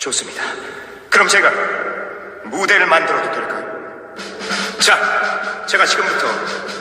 좋습니다. 그럼 제가 무대를 만들어도 될까요? 자, 제가 지금부터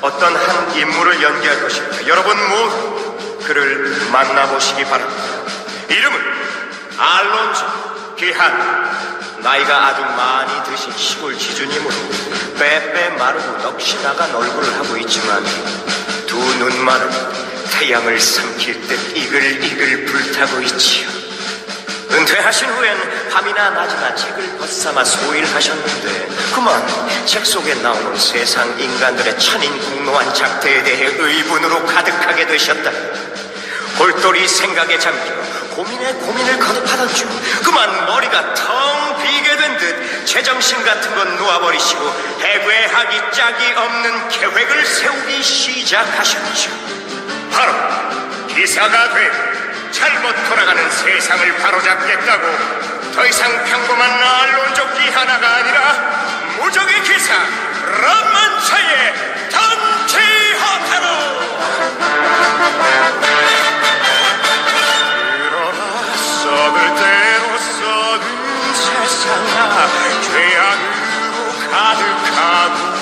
어떤 한 인물을 연기할 것입니다. 여러분 모두 그를 만나보시기 바랍니다. 이름은 알론소 귀한 나이가 아주 많이 드신 시골 지주님으로 빼빼 마르고 넋이 나간 얼굴을 하고 있지만 두 눈만은 태양을 삼킬 듯 이글이글 불타고 있지요. 은퇴하신 후엔 밤이나 낮이나 책을 벗삼아 소일하셨는데 그만 책 속에 나오는 세상 인간들의 천인국노한 작태에 대해 의분으로 가득하게 되셨다. 골똘히 생각에 잠겨 고민에 고민을 거듭하던 중 그만 머리가 텅 비게 된 듯 제정신 같은 건 놓아버리시고 해괴하기 짝이 없는 계획을 세우기 시작하셨죠. 바로 기사가 돼 잘못 돌아가는 세상을 바로잡겠다고 더 이상 평범한 언론적 기하나가 아니라 무적의 기사 람만차의 던키호테로. 그러나 썩을 대로 썩은 세상아 죄악으로 가득하구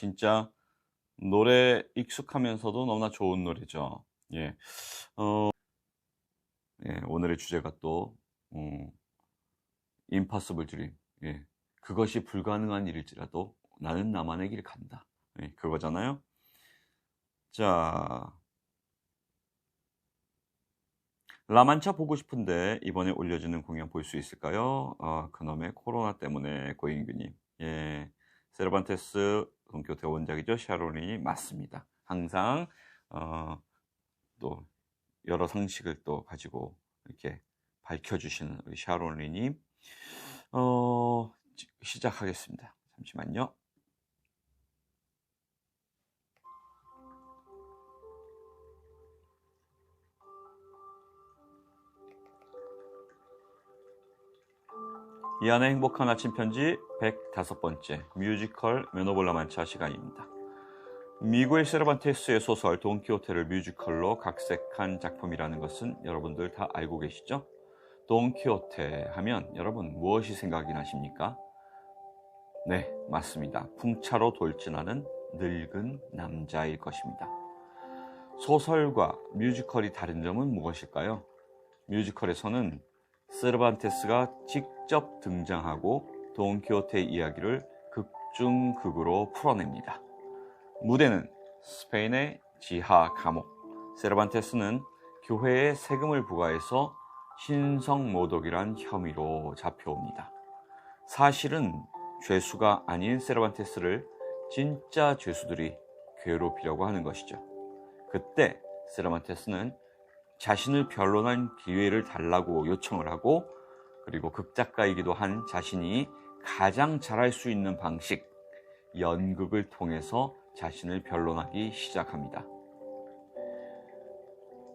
진짜 노래 익숙하면서도 너무나 좋은 노래죠. 예. 어, 예, 오늘의 주제가 또, 음, 임파서블 드림. 예. 그것이 불가능한 일일지라도 나는 나만의 길 간다. 예, 그거잖아요. 자. 라만차 보고 싶은데 이번에 올려지는 공연 볼 수 있을까요? 아, 그놈의 코로나 때문에 고인규님. 예, 세르반테스 동교대 원작이죠. 샤론이 맞습니다. 항상 어, 또 여러 상식을 또 가지고 이렇게 밝혀주시는 우리 샤론리님 어, 지- 시작하겠습니다. 잠시만요. 이안의 행복한 아침 편지 105번째 뮤지컬 메노볼라 만차 시간입니다. 미구엘 세르반테스의 소설 돈키호테를 뮤지컬로 각색한 작품이라는 것은 여러분들 다 알고 계시죠? 돈키호테 하면 여러분 무엇이 생각이 나십니까? 네, 맞습니다. 풍차로 돌진하는 늙은 남자일 것입니다. 소설과 뮤지컬이 다른 점은 무엇일까요? 뮤지컬에서는 세르반테스가 직접 등장하고 돈키호테의 이야기를 극중극으로 풀어냅니다. 무대는 스페인의 지하 감옥. 세르반테스는 교회에 세금을 부과해서 신성 모독이란 혐의로 잡혀옵니다. 사실은 죄수가 아닌 세르반테스를 진짜 죄수들이 괴롭히려고 하는 것이죠. 그때 세르반테스는 자신을 변론한 기회를 달라고 요청을 하고 그리고 극작가이기도 한 자신이 가장 잘할 수 있는 방식, 연극을 통해서 자신을 변론하기 시작합니다.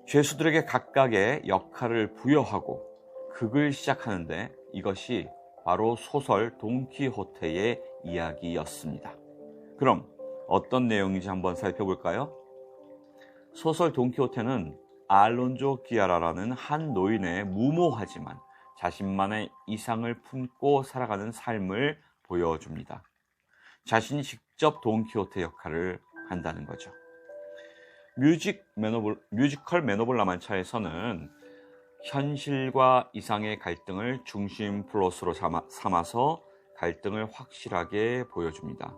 죄수들에게 각각의 역할을 부여하고 극을 시작하는데 이것이 바로 소설 돈키호테의 이야기였습니다. 그럼 어떤 내용인지 한번 살펴볼까요? 소설 돈키호테는 알론조 기아라라는 한 노인의 무모하지만 자신만의 이상을 품고 살아가는 삶을 보여줍니다. 자신이 직접 돈키호테 역할을 한다는 거죠. 뮤직 매너볼, 뮤지컬 매너볼 라만차에서는 현실과 이상의 갈등을 중심 플롯으로 삼아, 삼아 서 갈등을 확실하게 보여줍니다.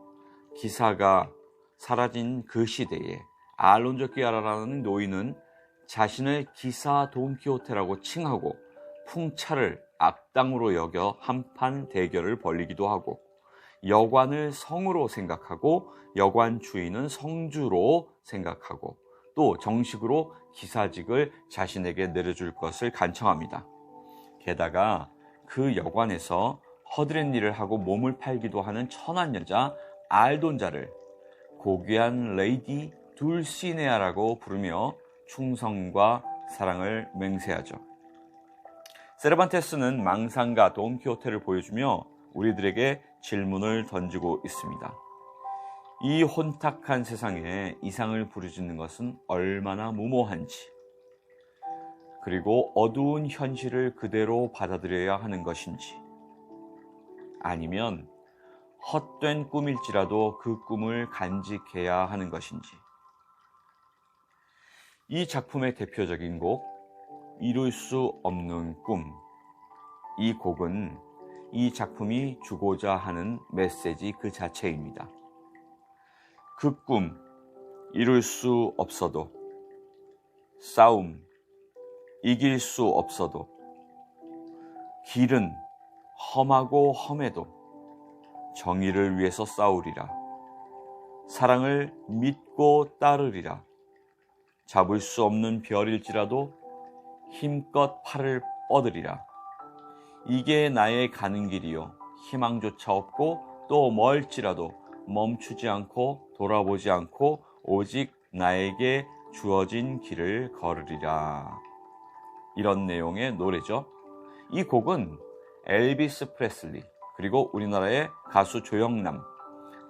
기사가 사라진 그 시대에 알론조 끼아라라는 노인은 자신을 기사 돈키호테라고 칭하고 풍차를 악당으로 여겨 한판 대결을 벌리기도 하고 여관을 성으로 생각하고 여관 주인은 성주로 생각하고 또 정식으로 기사직을 자신에게 내려줄 것을 간청합니다. 게다가 그 여관에서 허드렛 일을 하고 몸을 팔기도 하는 천한 여자 알돈자를 고귀한 레이디 둘시네아라고 부르며 충성과 사랑을 맹세하죠. 세르반테스는 망상가 돈키호테를 보여주며 우리들에게 질문을 던지고 있습니다. 이 혼탁한 세상에 이상을 부르짖는 것은 얼마나 무모한지, 그리고 어두운 현실을 그대로 받아들여야 하는 것인지, 아니면 헛된 꿈일지라도 그 꿈을 간직해야 하는 것인지. 이 작품의 대표적인 곡, 이룰 수 없는 꿈. 이 곡은 이 작품이 주고자 하는 메시지 그 자체입니다. 그 꿈, 이룰 수 없어도, 싸움, 이길 수 없어도, 길은 험하고 험해도 정의를 위해서 싸우리라. 사랑을 믿고 따르리라. 잡을 수 없는 별일지라도 힘껏 팔을 뻗으리라. 이게 나의 가는 길이요. 희망조차 없고 또 멀지라도 멈추지 않고 돌아보지 않고 오직 나에게 주어진 길을 걸으리라. 이런 내용의 노래죠. 이 곡은 엘비스 프레슬리 그리고 우리나라의 가수 조영남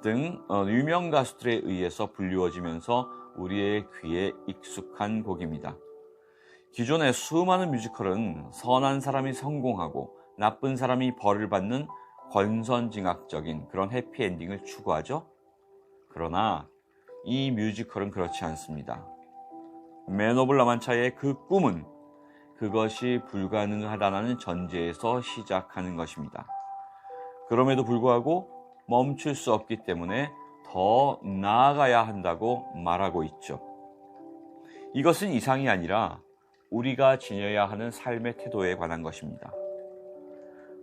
등 어, 유명 가수들에 의해서 불리워지면서 우리의 귀에 익숙한 곡입니다. 기존의 수많은 뮤지컬은 선한 사람이 성공하고 나쁜 사람이 벌을 받는 권선징악적인 그런 해피엔딩을 추구하죠. 그러나 이 뮤지컬은 그렇지 않습니다. 맨 오브 라만차의 그 꿈은 그것이 불가능하다는 전제에서 시작하는 것입니다. 그럼에도 불구하고 멈출 수 없기 때문에 더 나아가야 한다고 말하고 있죠. 이것은 이상이 아니라 우리가 지녀야 하는 삶의 태도에 관한 것입니다.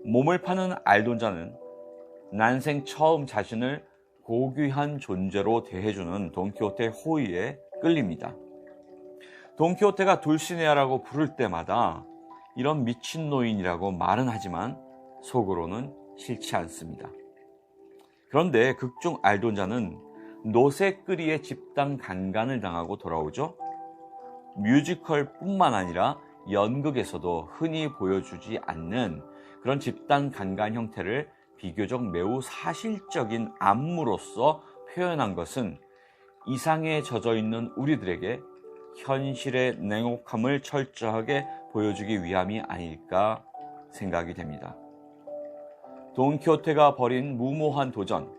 몸을 파는 알돈자는 난생 처음 자신을 고귀한 존재로 대해주는 돈키호테 호의에 끌립니다. 돈키호테가 둘시네아라고 부를 때마다 이런 미친 노인이라고 말은 하지만 속으로는 싫지 않습니다. 그런데 극중 알돈자는 노세끄리의 집단 강간을 당하고 돌아오죠. 뮤지컬 뿐만 아니라 연극에서도 흔히 보여주지 않는 그런 집단 강간 형태를 비교적 매우 사실적인 안무로서 표현한 것은 이상에 젖어 있는 우리들에게 현실의 냉혹함을 철저하게 보여주기 위함이 아닐까 생각이 됩니다. 돈키호테가 벌인 무모한 도전,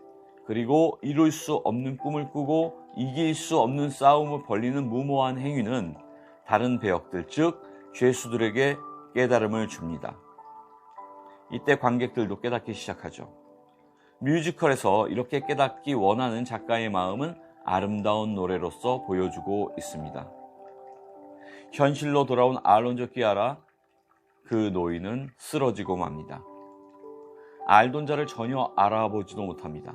그리고 이룰 수 없는 꿈을 꾸고 이길 수 없는 싸움을 벌리는 무모한 행위는 다른 배역들, 즉 죄수들에게 깨달음을 줍니다. 이때 관객들도 깨닫기 시작하죠. 뮤지컬에서 이렇게 깨닫기 원하는 작가의 마음은 아름다운 노래로서 보여주고 있습니다. 현실로 돌아온 알론조 끼아라 그 노인은 쓰러지고 맙니다. 알돈자를 전혀 알아보지도 못합니다.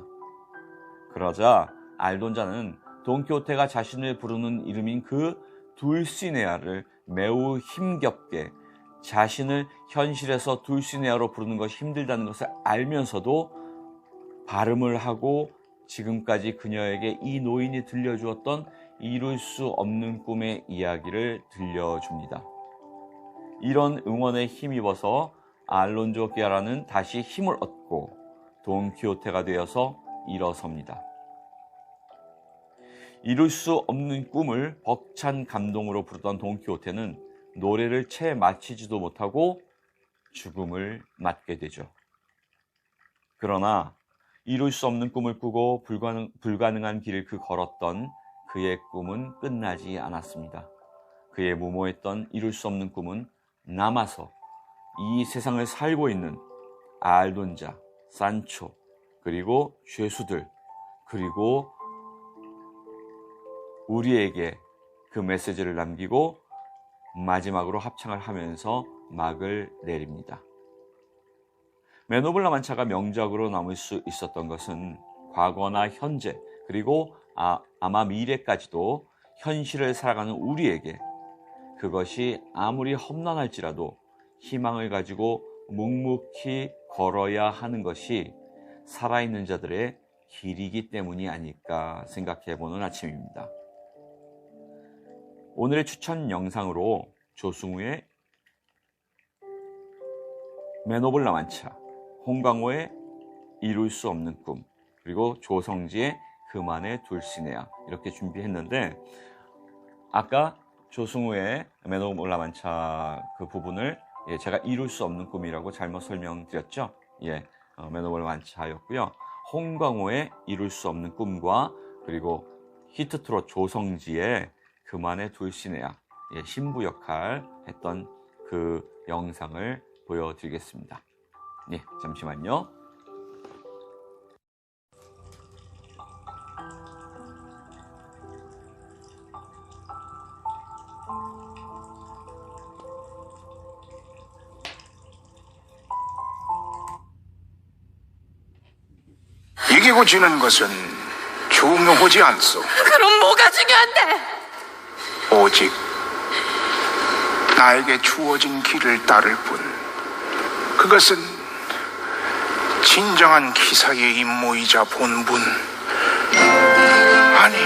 그러자 알돈자는 돈키호테가 자신을 부르는 이름인 그 둘시네아를 매우 힘겹게 자신을 현실에서 둘시네아로 부르는 것이 힘들다는 것을 알면서도 발음을 하고 지금까지 그녀에게 이 노인이 들려주었던 이룰 수 없는 꿈의 이야기를 들려줍니다. 이런 응원에 힘입어서 알론조 끼아라는 다시 힘을 얻고 돈키호테가 되어서 일어섭니다. 이룰 수 없는 꿈을 벅찬 감동으로 부르던 돈키호테는 노래를 채 마치지도 못하고 죽음을 맞게 되죠. 그러나 이룰 수 없는 꿈을 꾸고 불가능, 불가능한 길을 그 걸었던 그의 꿈은 끝나지 않았습니다. 그의 무모했던 이룰 수 없는 꿈은 남아서 이 세상을 살고 있는 알돈 자, 산초, 그리고 죄수들, 그리고 우리에게 그 메시지를 남기고 마지막으로 합창을 하면서 막을 내립니다. 메노블라 만차가 명작으로 남을 수 있었던 것은 과거나 현재 그리고 아, 아마 미래까지도 현실을 살아가는 우리에게 그것이 아무리 험난할지라도 희망을 가지고 묵묵히 걸어야 하는 것이 살아있는 자들의 길이기 때문이 아닐까 생각해 보는 아침입니다. 오늘의 추천 영상으로 조승우의 맨오블 라만차, 홍광호의 이룰 수 없는 꿈, 그리고 조성지의 그만의 둘시네야 이렇게 준비했는데 아까 조승우의 맨오블 라만차 그 부분을 예, 제가 이룰 수 없는 꿈이라고 잘못 설명드렸죠. 예, 어, 맨오블 라만차였고요. 홍광호의 이룰 수 없는 꿈과 그리고 히트트롯 조성지의 그만의 둘시네야 예, 신부 역할 했던 그 영상을 보여드리겠습니다. 예, 잠시만요. 이기고 지는 것은 중요하지 않소. 그럼 뭐가 중요한데? 오직 나에게 주어진 길을 따를 뿐. 그것은 진정한 기사의 임무이자 본분. 아니,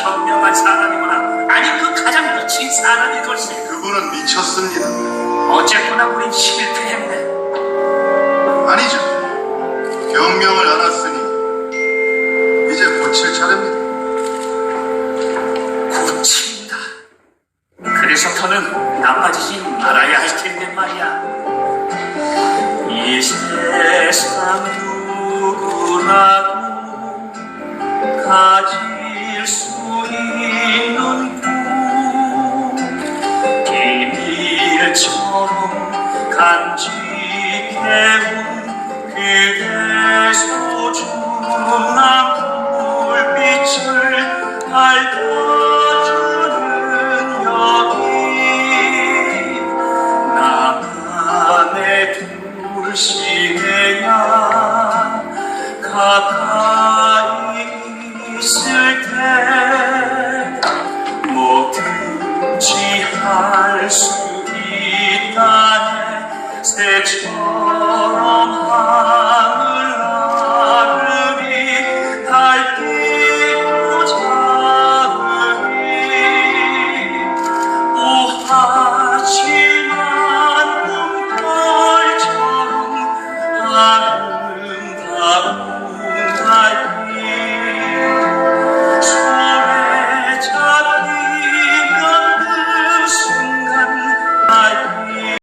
현명한 사람이구나. 아니 그 가장 미친 사람일 것이. 그분은 미쳤습니다. 어쨌거나 우린 실패했네. 아니죠. 경명 Spectorum